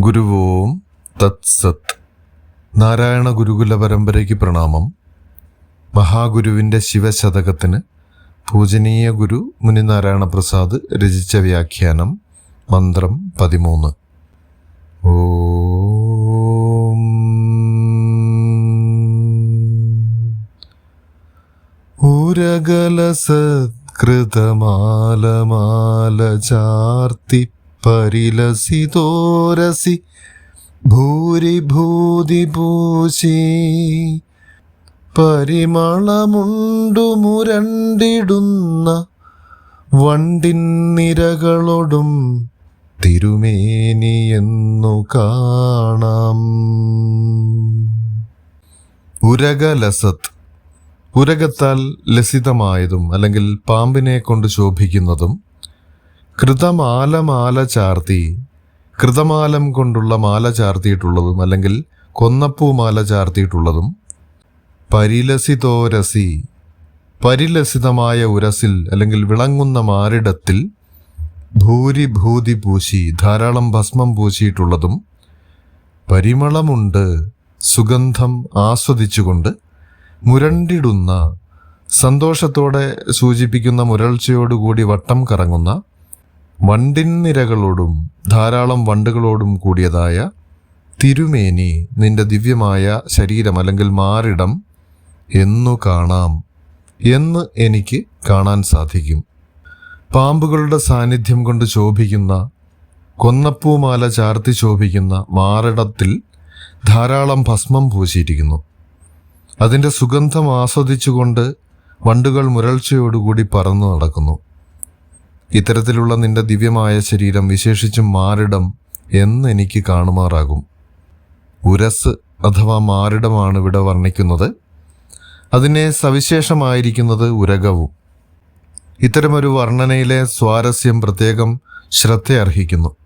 ഗുരുവോം തത്സത്. നാരായണ ഗുരുകുല പരമ്പരയ്ക്ക് പ്രണാമം. മഹാഗുരുവിന്റെ ശിവശതകത്തിന് പൂജനീയ ഗുരു മുനിനാരായണ പ്രസാദ് രചിച്ച വ്യാഖ്യാനം മന്ത്രം പതിമൂന്ന്. ഓം. ഉരകലസത്കൃതമാലമാല ചാർത്തി പരിലസിതോരസി ഭൂരിഭൂതി പൂശി. പരിമളമുണ്ടു മുരണ്ടിടുന്ന വണ്ടിൻ നിരകളോടും തിരുമേനിയെന്നു കാണാം. ഉരകലസത്ത് ഉരകത്താൽ ലസിതമായതും അല്ലെങ്കിൽ പാമ്പിനെ കൊണ്ട് ശോഭിക്കുന്നതും കൃതമാല മാല ചാർത്തി കൃതമാലം കൊണ്ടുള്ള മാല ചാർത്തിയിട്ടുള്ളതും അല്ലെങ്കിൽ കൊന്നപ്പൂ മാല ചാർത്തിയിട്ടുള്ളതും പരിലസിതോരസി പരിലസിതമായ ഉരസിൽ അല്ലെങ്കിൽ വിളങ്ങുന്ന മാറിടത്തിൽ ഭൂരിഭൂതി പൂശി ധാരാളം ഭസ്മം പൂശിയിട്ടുള്ളതും പരിമളമുണ്ട് സുഗന്ധം ആസ്വദിച്ചുകൊണ്ട് മുരണ്ടിടുന്ന സന്തോഷത്തോടെ സൂചിപ്പിക്കുന്ന മുരൾച്ചയോടുകൂടി വട്ടം കറങ്ങുന്ന വണ്ടിൻ നിരകളോടും ധാരാളം വണ്ടുകളോടും കൂടിയതായ തിരുമേനി നിന്റെ ദിവ്യമായ ശരീരം അല്ലെങ്കിൽ മാറിടം എന്നു കാണാം. എന്ന് എനിക്ക് കാണാൻ സാധിക്കും. പാമ്പുകളുടെ സാന്നിധ്യം കൊണ്ട് ശോഭിക്കുന്ന കൊന്നപ്പൂമാല ചാർത്തി ശോഭിക്കുന്ന മാറിടത്തിൽ ധാരാളം ഭസ്മം പൂശിയിരിക്കുന്നു. അതിന്റെ സുഗന്ധം ആസ്വദിച്ചുകൊണ്ട് വണ്ടുകൾ മുരൾച്ചയോടുകൂടി പറന്നു നടക്കുന്നു. ഇത്തരത്തിലുള്ള നിന്റെ ദിവ്യമായ ശരീരം വിശേഷിച്ചും മാറിടം എന്ന് എനിക്ക് കാണുമാറാകും. ഉരസ് അഥവാ മാറിടമാണ് ഇവിടെ വർണിക്കുന്നത്. അതിനെ സവിശേഷമായിരിക്കുന്നത് ഉരകവും. ഇത്തരമൊരു വർണനയിലെ സ്വാരസ്യം പ്രത്യേകം ശ്രദ്ധയർഹിക്കുന്നു.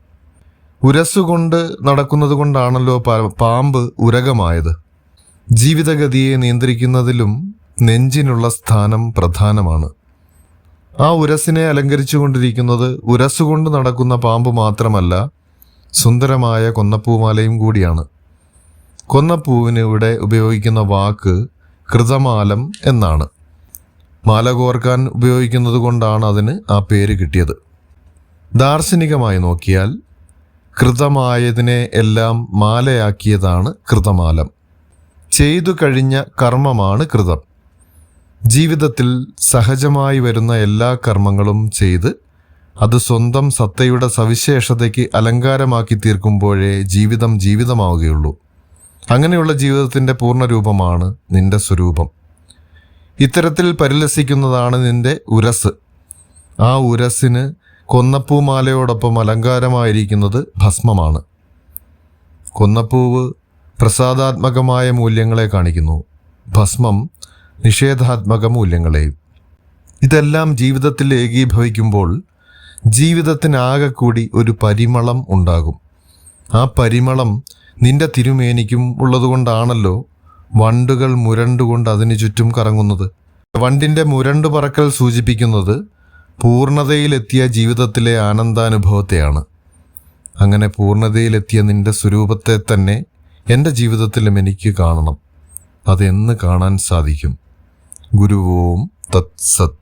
ഉരസുകൊണ്ട് നടക്കുന്നത് കൊണ്ടാണല്ലോ പാമ്പ് ഉരകമായത്. ജീവിതഗതിയെ നിയന്ത്രിക്കുന്നതിലും നെഞ്ചിനുള്ള സ്ഥാനം പ്രധാനമാണ്. ആ ഉരസിനെ അലങ്കരിച്ചുകൊണ്ടിരിക്കുന്നത് ഉരസുകൊണ്ട് നടക്കുന്ന പാമ്പ് മാത്രമല്ല സുന്ദരമായ കൊന്നപ്പൂമാലയും കൂടിയാണ്. കൊന്നപ്പൂവിന് ഇവിടെ ഉപയോഗിക്കുന്ന വാക്ക് കൃതമാലം എന്നാണ്. മാല കോർക്കാൻ ഉപയോഗിക്കുന്നത് കൊണ്ടാണ് അതിന് ആ പേര് കിട്ടിയത്. ദാർശനികമായി നോക്കിയാൽ കൃതമായതിനെ എല്ലാം മാലയാക്കിയതാണ് കൃതമാലം. ചെയ്തു കഴിഞ്ഞ കർമ്മമാണ് കൃതം. ജീവിതത്തിൽ സഹജമായി വരുന്ന എല്ലാ കർമ്മങ്ങളും ചെയ്ത് അത് സ്വന്തം സത്തയുടെ സവിശേഷതയ്ക്ക് അലങ്കാരമാക്കി തീർക്കുമ്പോഴേ ജീവിതം ജീവിതമാവുകയുള്ളൂ. അങ്ങനെയുള്ള ജീവിതത്തിന്റെ പൂർണരൂപമാണ് നിന്റെ സ്വരൂപം. ഇത്തരത്തിൽ പരിലസിക്കുന്നതാണ് നിന്റെ ഉരസ്. ആ ഉരസിന് കൊന്നപ്പൂമാലയോടൊപ്പം അലങ്കാരമായിരിക്കുന്നത് ഭസ്മമാണ്. കൊന്നപ്പൂവ് പ്രസാദാത്മകമായ മൂല്യങ്ങളെ കാണിക്കുന്നു. ഭസ്മം നിഷേധാത്മക മൂല്യങ്ങളെയും ഇതെല്ലാം ജീവിതത്തിൽ ഏകീഭവിക്കുമ്പോൾ ജീവിതത്തിനാകെ കൂടി ഒരു പരിമളം ഉണ്ടാകും. ആ പരിമളം നിന്റെ തിരുമേനിക്കും ഉള്ളതുകൊണ്ടാണല്ലോ വണ്ടുകൾ മുരണ്ടുകൊണ്ട് അതിനു ചുറ്റും കറങ്ങുന്നത്. വണ്ടിന്റെ മുരണ്ടു പറക്കൽ സൂചിപ്പിക്കുന്നത് പൂർണതയിലെത്തിയ ജീവിതത്തിലെ ആനന്ദാനുഭവത്തെയാണ്. അങ്ങനെ പൂർണതയിലെത്തിയ നിന്റെ സ്വരൂപത്തെ തന്നെ എന്റെ ജീവിതത്തിലും എനിക്ക് കാണണം. അതെന്ന് കാണാൻ സാധിക്കും. ഗുരുവോം തത്സത്